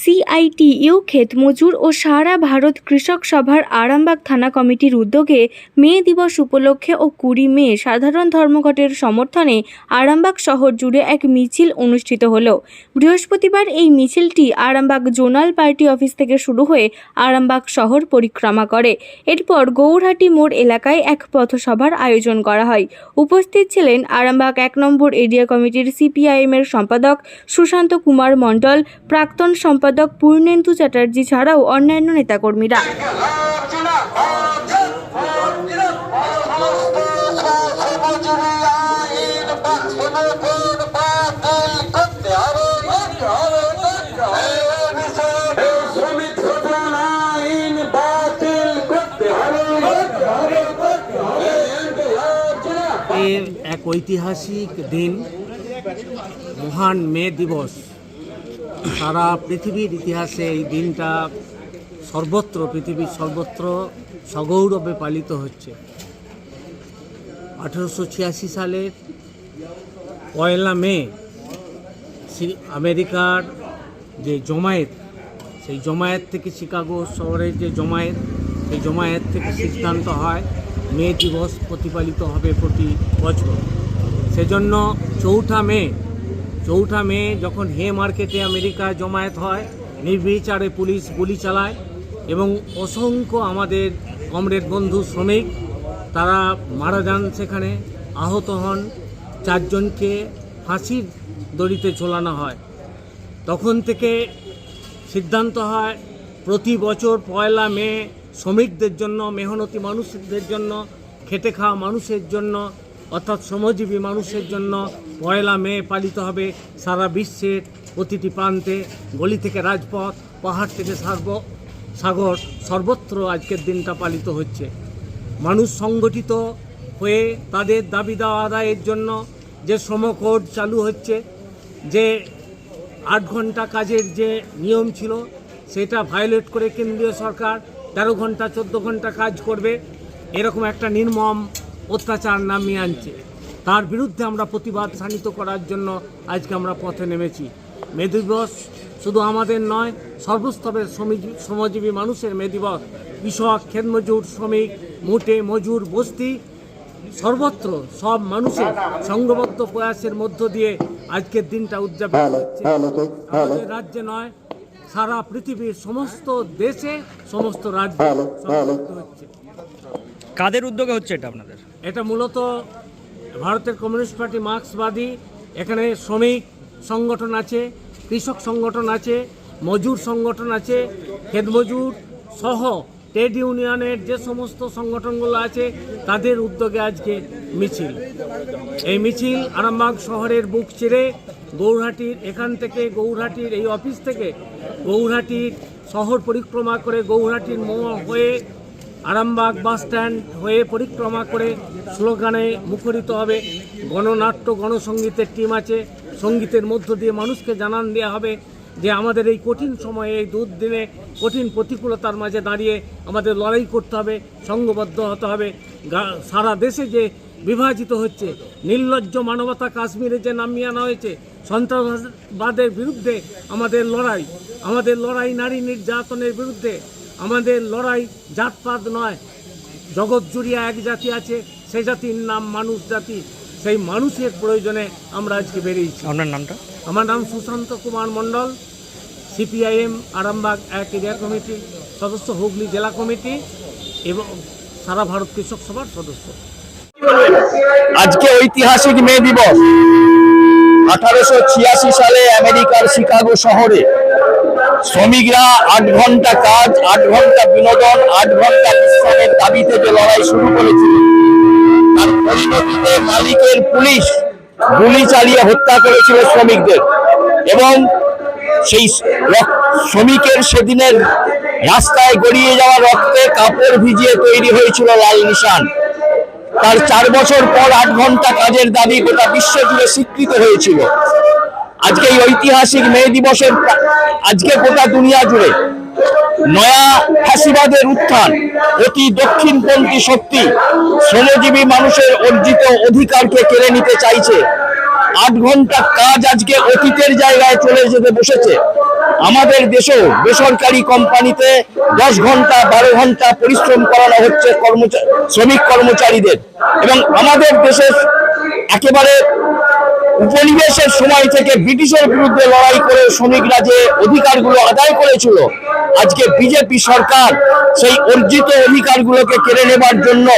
CITU ক্ষেতমজুর ও সারা ভারত কৃষক সভার আরামবাগ থানা কমিটির উদ্যোগে মে দিবস উপলক্ষে ও কুড়ি মে সাধারণ ধর্মঘটের সমর্থনে আরামবাগ শহর জুড়ে এক মিছিল অনুষ্ঠিত হলো। বৃহস্পতিবার এই মিছিলটি আরামবাগ জোনাল পার্টি অফিস থেকে শুরু হয়ে আরামবাগ শহর পরিক্রমা করে। এরপর গৌরহাটি মোড় এলাকায় এক পথসভার আয়োজন করা হয়। উপস্থিত ছিলেন আরামবাগ এক নম্বর এরিয়া কমিটির সিপিআইএম এর সম্পাদক সুশান্ত কুমার মণ্ডল, প্রাক্তন সম্পাদক পূর্ণেন্দু চ্যাটার্জি ছাড়াও অন্যান্য নেতাকর্মীরা। এক ঐতিহাসিক দিন মহান মে দিবস। সারা পৃথিবীর ইতিহাসে এই দিনটা সর্বত্র, পৃথিবীর সর্বত্র সগৌরবে পালিত হচ্ছে। আঠেরোশো ছিয়াশি সালের পয়লা মে আমেরিকার যে জমায়েত, সেই জমায়েত থেকে শিকাগো শহরের যে জমায়েত, সেই জমায়েত থেকে সিদ্ধান্ত হয় মে দিবস প্রতিপালিত হবে প্রতি বছর। সেজন্য চৌঠা মে চৌঠা মে যখন হে মার্কেটে আমেরিকায় জমায়েত হয়, নির্বিচারে পুলিশ গুলি চালায় এবং অসংখ্য আমাদের কমরেড বন্ধু শ্রমিক, তারা মারা যান সেখানে, আহত হন, চারজনকে ফাঁসির দড়িতে ঝোলানো হয়। তখন থেকে সিদ্ধান্ত হয়, প্রতি বছর পয়লা মে শ্রমিকদের জন্য, মেহনতি মানুষদের জন্য, খেটে খাওয়া মানুষের জন্য, অর্থাৎ শ্রমজীবী মানুষের জন্য পয়লা মে পালিত হবে সারা বিশ্বের প্রতিটি প্রান্তে। গলি থেকে রাজপথ, পাহাড় থেকে সার্ব, সাগর, সর্বত্র আজকের দিনটা পালিত হচ্ছে। মানুষ সংগঠিত হয়ে তাদের দাবি দেওয়া আদায়ের জন্য যে শ্রম কোড চালু হচ্ছে, যে আট ঘণ্টা কাজের যে নিয়ম ছিল, সেটা ভায়োলেট করে কেন্দ্রীয় সরকার তেরো ঘণ্টা, চোদ্দ ঘণ্টা কাজ করবে। এরকম একটা নির্মম অত্যাচার নামিয়ে আনছে। তার বিরুদ্ধে আমরা প্রতিবাদ শানিত করার জন্য আজকে আমরা পথে নেমেছি। মে দিবস শুধু আমাদের নয় সর্বস্তরের শ্রমজীবী মানুষের মে দিবস। কৃষক ক্ষেতমজুর শ্রমিক মোটে মজুর বস্তি সর্বত্র সব মানুষের সংঘবদ্ধ প্রয়াসের মধ্য দিয়ে আজকের দিনটা উদযাপন হচ্ছে। আমাদের রাজ্যে নয় সারা পৃথিবীর সমস্ত দেশে সমস্ত রাজ্যে হচ্ছে। কাদের উদ্যোগে হচ্ছে এটা আপনাদের? এটা মূলত ভারতের কমিউনিস্ট পার্টি মার্ক্সবাদী, এখানে শ্রমিক সংগঠন আছে, কৃষক সংগঠন আছে, মজুর সংগঠন আছে খেতমজুর সহ ট্রেড ইউনিয়নের যে সমস্ত সংগঠনগুলো আছে, তাদের উদ্যোগে আজকে মিছিল। এই মিছিল আরামবাগ শহরের বুক চিরে গৌরহাটির, এখান থেকে গৌরহাটির, এই অফিস থেকে গৌরহাটির শহর পরিক্রমা করে গৌরহাটির মোড় হয়ে আরামবাগ বাস স্ট্যান্ড হয়ে পরিক্রমা করে স্লোগানে মুখরিত হবে গণনাট্য গণসঙ্গীতের টিম আছে। সঙ্গীতের মধ্য দিয়ে মানুষকে জানান দেওয়া হবে যে আমাদের এই কঠিন সময়ে, এই দুর্দিনে কঠিন প্রতিকূলতার মাঝে দাঁড়িয়ে আমাদের লড়াই করতে হবে সংঘবদ্ধ হতে হবে। সারা দেশে যে বিভাজিত হচ্ছে, নির্লজ্জ মানবতা কাশ্মীরে যে নামিয়ে আনা হয়েছে, সন্ত্রাসবাদের বিরুদ্ধে আমাদের লড়াই আমাদের লড়াই নারী নির্যাতনের বিরুদ্ধে আমাদের লড়াই জাতপাত নয়। জগৎ জুড়িয়া এক জাতি আছে সেই জাতির নাম মানুষ জাতি। সেই মানুষের প্রয়োজনে আমরা আজকে বেরিয়েছি। আপনার নামটা? আমার নাম সুশান্ত কুমার মণ্ডল সিপিআইএম আরামবাগ এক এরিয়া কমিটি সদস্য হুগলি জেলা কমিটি এবং সারা ভারত কৃষক সভার সদস্য। আজকে ঐতিহাসিক মে দিবস। আঠারোশো ছিয়াশি সালে আমেরিকার শিকাগো শহরে শ্রমিকরা আট ঘণ্টা কাজ, আট ঘণ্টা বিনোদন, আট ঘণ্টা বিশ্রামের দাবিতে যে লড়াই শুরু করেছিল। তার পরিণতিতে মালিকের পুলিশ গুলি চালিয়ে হত্যা করেছিল শ্রমিকদের এবং সেই শ্রমিকের সেদিনের রাস্তায় গড়িয়ে যাওয়া রক্তে কাপড় ভিজিয়ে তৈরি হয়েছিল লাল নিশান। তার চার বছর পর আট ঘণ্টা কাজের দাবি গোটা বিশ্ব জুড়ে স্বীকৃত হয়েছিল। আজকে এই ঐতিহাসিক মে দিবসের আজকে গোটা দুনিয়া জুড়ে নয়া ফাঁসিবাদের উত্থান, অতি দক্ষিণপন্থী শক্তি, শ্রমজীবী মানুষের অর্জিত অধিকারকে কেড়ে নিতে চাইছে। আট ঘণ্টা কাজ আজকে অতীতের জায়গায় চলে যেতে বসেছে। আমাদের দেশেও বেসরকারি কোম্পানিতে দশ ঘণ্টা, বারো ঘণ্টা পরিশ্রম করানো হচ্ছে কর্মচারী শ্রমিক কর্মচারীদের। এবং আমাদের দেশের একেবারে উপনিবেশের সময় থেকে ব্রিটিশের বিরুদ্ধে লড়াই করে শ্রমিকরা যে অধিকারগুলো আদায় করেছিল, আজকে বিজেপি সরকার সেই অর্জিত অধিকারগুলোকে কেড়ে নেবার জন্য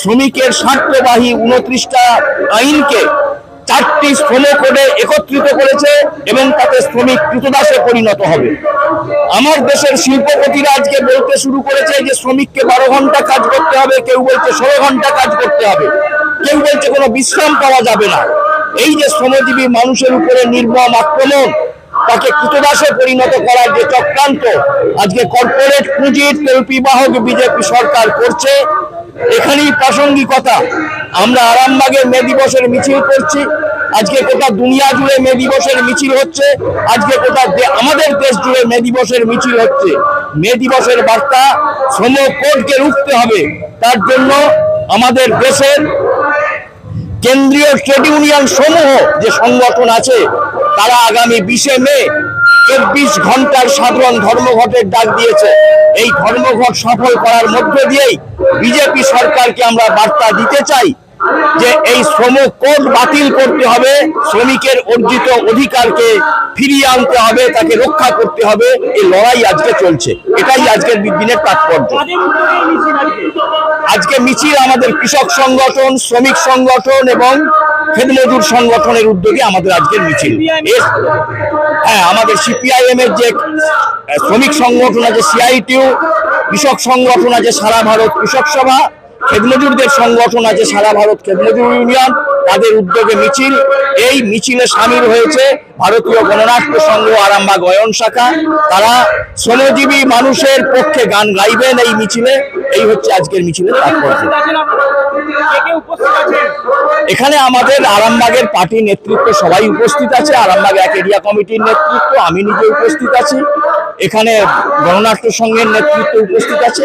শ্রমিকের স্বার্থবাহী উনত্রিশটা আইনকে চারটি শ্রম কোডে একত্রিত করেছে এবং তাতে শ্রমিক কৃতদাসে পরিণত হবে। আমার দেশের শিল্পপতিরা আজকে বলতে শুরু করেছে যে শ্রমিককে বারো ঘণ্টা কাজ করতে হবে, কেউ বলছে ষোলো ঘণ্টা কাজ করতে হবে। কেউ বলছে কোনো বিশ্রাম পাওয়া যাবে না। এই যে শ্রমজীবী মানুষের উপরে নির্মম আক্রমণ, তাকে কৃতদাসে পরিণত করার যে চক্রান্ত, আজকে কর্পোরেট পুঁজির তেলপিবাহক বিজেপি সরকার করছে, এখানেই প্রাসঙ্গিকতা। আমরা আরামবাগে মে দিবসের মিছিল করছি, আজকে গোটা দুনিয়া জুড়ে মে দিবসের মিছিল হচ্ছে, আজকে দে- আমাদের দেশ জুড়ে মে দিবসের মিছিল হচ্ছে। মে দিবসের বার্তা শ্রম কোডকে রুখতে হবে। তার জন্য আমাদের দেশের কেন্দ্রীয় ট্রেড ইউনিয়ন সমূহ যে সংগঠন আছে, তারা আগামী বিশে মে চব্বিশ ঘণ্টার সাধারণ ধর্মঘটের ডাক দিয়েছে। এই ধর্মঘট সফল করার মধ্য দিয়েই বিজেপি সরকারকে আমরা বার্তা দিতে চাই। যে এই শ্রম কোড বাতিল করতে হবে, শ্রমিকের অর্জিত অধিকারকে ফিরিয়ে আনতে হবে, তাকে রক্ষা করতে হবে, এই লড়াই আজকে চলছে। এটাই আজকের দিনের তাৎপর্য। আজকে মিছিল আমাদের কৃষক সংগঠন, শ্রমিক সংগঠন এবং খেদমজুর সংগঠনের উদ্যোগে আমাদের আজকের মিছিল। হ্যাঁ আমাদের সিপিআইএম এর যে শ্রমিক সংগঠন আছে, সিআইটিউ, কৃষক সংগঠন আছে, সারা ভারত কৃষক সভা। খেদমজুরদের সংগঠন আছে সারা ভারত খেদমজুর ইউনিয়ন, তাদের উদ্যোগে মিছিল। এই মিছিলে সামিল হয়েছে ভারতীয় গণনাট্য সংঘ আরামবাগ অয়ন শাখা। তারা শ্রমজীবী মানুষের পক্ষে গান গাইবেন এই মিছিলে। এই হচ্ছে আজকের মিছিলের তাৎপর্য। এখানে আমাদের আরামবাগের পার্টি নেতৃত্ব সবাই উপস্থিত আছে। আরামবাগ এক এরিয়া কমিটির নেতৃত্ব, আমি নিজে উপস্থিত আছি। এখানে গণনাট্য সংঘের নেতৃত্ব উপস্থিত আছে।